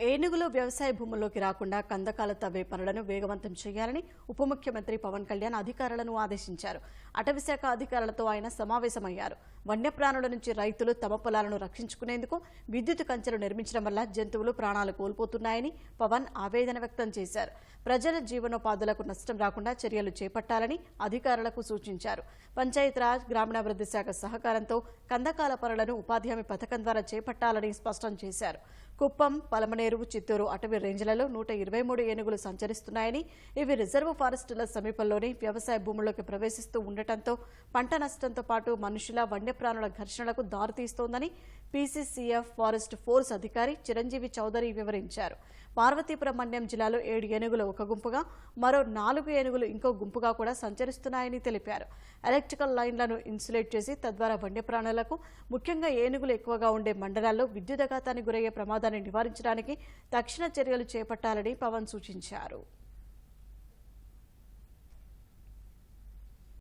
ఏనుగులు వ్యవసాయ భూముల్లోకి రాకుండా కందకాల తవ్వే పనులను వేగవంతం చేయాలని ఉప ముఖ్యమంత్రి పవన్ కళ్యాణ్ అధికారులను ఆదేశించారు. అటవీశాఖ అధికారులతో ఆయన సమావేశమయ్యారు. వన్యప్రాణుల నుంచి రైతులు తమ పొలాలను రక్షించుకునేందుకు విద్యుత్ కంచెలు నిర్మించడం వల్ల జంతువులు ప్రాణాలు కోల్పోతున్నాయని పవన్ ఆవేదన వ్యక్తం చేశారు. ప్రజల జీవనోపాధులకు నష్టం రాకుండా చర్యలు చేపట్టాలని అధికారులకు సూచించారు. పంచాయతీరాజ్ గ్రామీణాభివృద్ధి శాఖ సహకారంతో కందకాల పనులను ఉపాధి హామీ పథకం ద్వారా చేపట్టాలని స్పష్టం చేశారు. కుప్పం పలమనేరు చిత్తూరు అటవీ రేంజ్లలో నూట ఇరవై మూడు ఏనుగులు సంచరిస్తున్నాయని ఇవి రిజర్వ్ ఫారెస్టుల సమీపంలోని వ్యవసాయ భూముల్లోకి ప్రవేశిస్తూ ఉండటంతో పంట నష్టంతో పాటు మనుషుల వన్యప్రాణుల ఘర్షణలకు దారితీస్తోందని పీసీసీఎఫ్ ఫారెస్ట్ ఫోర్స్ అధికారి చిరంజీవి చౌదరి వివరించారు. పార్వతీపురం మన్యం జిల్లాలో ఏడు ఏనుగులు ఒక గుంపుగా మరో నాలుగు ఏనుగులు ఇంకో గుంపుగా కూడా సంచరిస్తున్నాయని తెలిపారు. ఎలక్ట్రికల్ లైన్లను ఇన్సులేట్ చేసి తద్వారా వన్యప్రాణులకు ముఖ్యంగా ఏనుగులు ఎక్కువగా ఉండే మండలాల్లో విద్యుదఘాతానికి గురయ్యే ప్రమాదాన్ని నివారించడానికి తక్షణ చర్యలు చేపట్టాలని పవన్ సూచించారు.